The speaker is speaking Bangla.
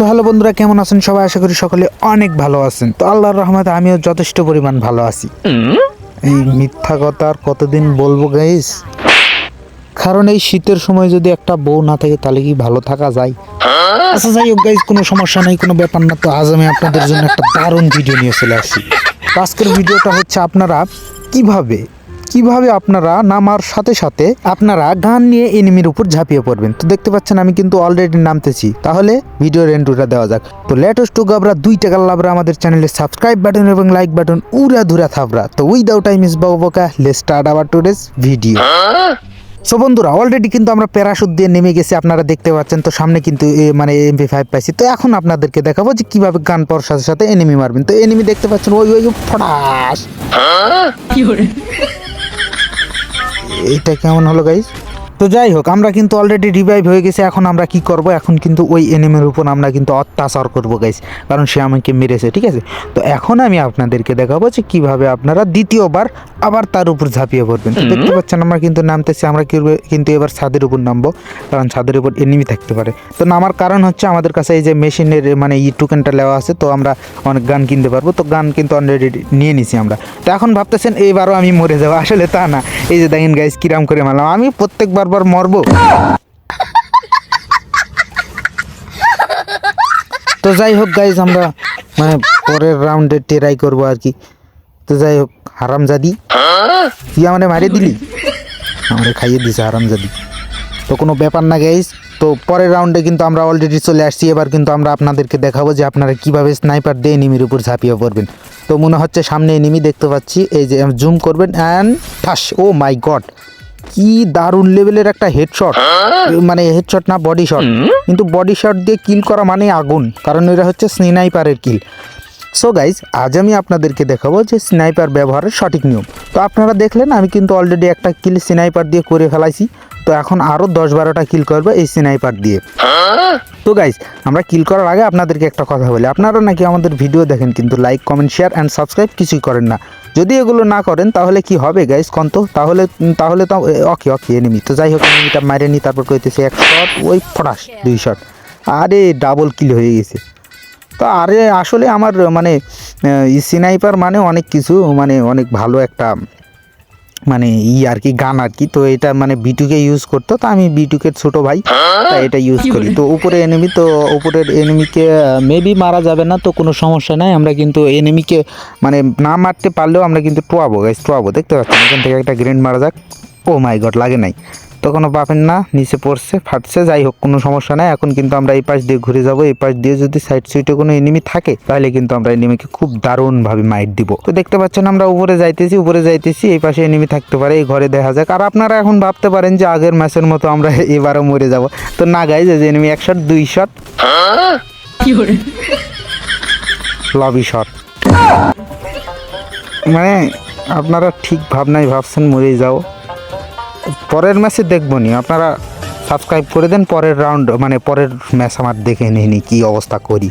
তো হ্যালো বন্ধুরা, কেমন আছেন? সবাই আশা করি সকলে অনেক ভালো আছেন। তো আল্লাহর রহমতে আমিও যথেষ্ট পরিমাণ ভালো আছি। এই মিথ্যা কথা আর কতদিন বলব গাইস কারণ এই শীতের সময় যদি একটা বউ না থাকে, তাহলে কি ভালো থাকা যায়? আচ্ছা যাই হোক গাইস কোনো সমস্যা নেই, কোনো ব্যাপার না। তো আজ আমি আপনাদের জন্য একটা দারুণ ভিডিও নিয়ে চলে আসছি। তো আজকের ভিডিওটা হচ্ছে আপনারা কীভাবে কীভাবে আপনারা নামার সাথে সাথে আপনারা গান নিয়ে এনিমির উপর ঝাঁপিয়ে পড়বেন? তো দেখতে পাচ্ছেন, আমি কিন্তু অলরেডি নামতেছি। তাহলে ভিডিওর এন্টুটা দেওয়া যাক। তো লেটেস্ট টু গাবরা দুই টাকার লাভরা আমাদের চ্যানেলে সাবস্ক্রাইব বাটন এবং লাইক বাটন উড়া ধুরা থাবরা তো উইদাউট টাইম ইস বাবু বকা let start our today's video so বন্ধুরা অলরেডি কিন্তু আমরা প্যারাশুট দিয়ে নেমে গেছি, আপনারা দেখতে পাচ্ছেন। তো সামনে কিন্তু মানে এমপি ফাইভ পাইছি। তো এখন আপনাদেরকে দেখাবো যে কীভাবে গান পাওয়ার সাথে সাথে এনিমি মারবেন। তো এনিমি দেখতে পাচ্ছেন, ওই ওই ফটাস! এইটা কেমন হলো গাইজ তো যাই হোক, আমরা কিন্তু অলরেডি রিভাইভ হয়ে গেছে, এখন আমরা কি করব? এখন কিন্তু ওই এনিমের উপর আমরা কিন্তু অত্যাচার করব গাইজ কারণ সে আমাকে মেরেছে, ঠিক আছে? তো এখন আমি আপনাদেরকে দেখাবো যে কীভাবে আপনারা দ্বিতীয়বার আবার তার উপর ঝাঁপিয়ে পড়বেন। তো দেখতে পাচ্ছেন আমরা কিন্তু নামতেছি আমরা কিন্তু এবার ছাদের উপর নামবো কারণ ছাদের উপর এনিমি থাকতে পারে। তো নামার কারণ হচ্ছে আমাদের কাছে এই যে মেশিনের মানে ই টোকেনটা নেওয়া আছে তো আমরা অনেক গান কিনতে পারব। তো গান কিন্তু অলরেডি নিয়ে নিছি আমরা। তো এখন ভাবতেছেন এইবারও আমি মরে যাব। আসলে তা না। এই যে দেখেন গাইজ কিরাম করে মারলাম। আমি প্রত্যেকবার বার মরবো। তো যাই হোক গাইজ আমরা মানে পরের রাউন্ডে ট্রাই করব আর কি। তো যাই হোক হারামজাদি। তুই আমারে মারিয়ে দিলি? আমারে খাইয়ে দিছে হারামজাদি। তো কোনো ব্যাপার না গাইজ তো পরের রাউন্ডে কিন্তু আমরা অলরেডি চলে আসছি। এবার কিন্তু আমরা আপনাদেরকে দেখাবো যে আপনারা কীভাবে স্নাইপার দিয়ে এনিমির উপর ঝাঁপিয়ে পড়বেন। তো মনে হচ্ছে সামনে এনিমি দেখতে পাচ্ছি। এই যে জুম করবেন অ্যান্ড ঠাস ও মাই গড কি দারুণ লেভেলের একটা হেডশট মানে হেডশট না বডি শট কিন্তু বডি শট দিয়ে কিল করা মানে আগুন। কারণ এটা হচ্ছে স্নাইপারের কিল সো গাইজ আজ আমি আপনাদেরকে দেখাবো যে স্নাইপার ব্যবহারের সঠিক নিয়ম। তো আপনারা দেখলেন, আমি কিন্তু অলরেডি একটা কিল স্নাইপার দিয়ে করে ফেলাইছি। তো এখন আরও দশ বারোটা কিল করব এই স্নাইপার দিয়ে। তো গাইজ আমরা কিল করার আগে আপনাদেরকে একটা কথা বলি। আপনারা নাকি আমাদের ভিডিও দেখেন, কিন্তু like comment share and subscribe কিছুই করেন না। যদি এগুলো না করেন, তাহলে কি হবে গাইজ কন্ত তাহলে তাহলে তো ওকে ওকে এনিমি তো যাই হোক এনিমিটা মারে নি, তারপর কইতেছে এক শট ওই ফটাস, দুই শট আরে ডাবল কিল হয়ে গেছে। তো আরে আসলে আমার মানে স্নাইপার মানে অনেক কিছু মানে অনেক ভালো একটা মানে ই আর কি গান আর কি। তো এটা মানে বিটুকে ইউজ করতো তো আমি বিটুকের ছোট ভাই তাই এটা ইউজ করি। তো উপরে এনিমি তো উপরের এনিমিকে মেবি মারা যাবে না তো কোনো সমস্যা নাই। আমরা কিন্তু এনিমিকে মানে না মারতে পারলেও আমরা কিন্তু টোয়াবো গাইস টোয়াবো। দেখতে পাচ্ছি এখান থেকে একটা গ্রেনেড মারা যাক। ও মাই গড লাগে নাই। তো কোনো পাবেন না নিচে পড়ছে ফাটছে যাই হোক কোনো সমস্যা নাই। এখন কিন্তু আমরা এই পাশ দিয়ে ঘুরে যাব। এই পাশ দিয়ে যদি সাইড সুইটে কোনো এনিমি থাকে তাহলে কিন্তু আমরা এনিমিকে খুব দারুণভাবে মাইট দিব। তো দেখতে পাচ্ছেন আমরা উপরে যাইতেছি উপরে যাইতেছি এই পাশে এনিমি থাকতে পারে এই ঘরে দেখা যাক। আর আপনারা এখন ভাবতে পারেন যে আগের ম্যাচের মতো আমরা এবারও মরে যাব। তো না গাই যে এনিমি এক শট দুই শট লবি শট মানে আপনারা ঠিক ভাবনাই ভাবছেন মরে যাও। পরের ম্যাচে দেখব নি। আপনারা সাবস্ক্রাইব করে দেন, পরের রাউন্ড মানে পরের ম্যাচ আমার দেখে নিই কি অবস্থা করি।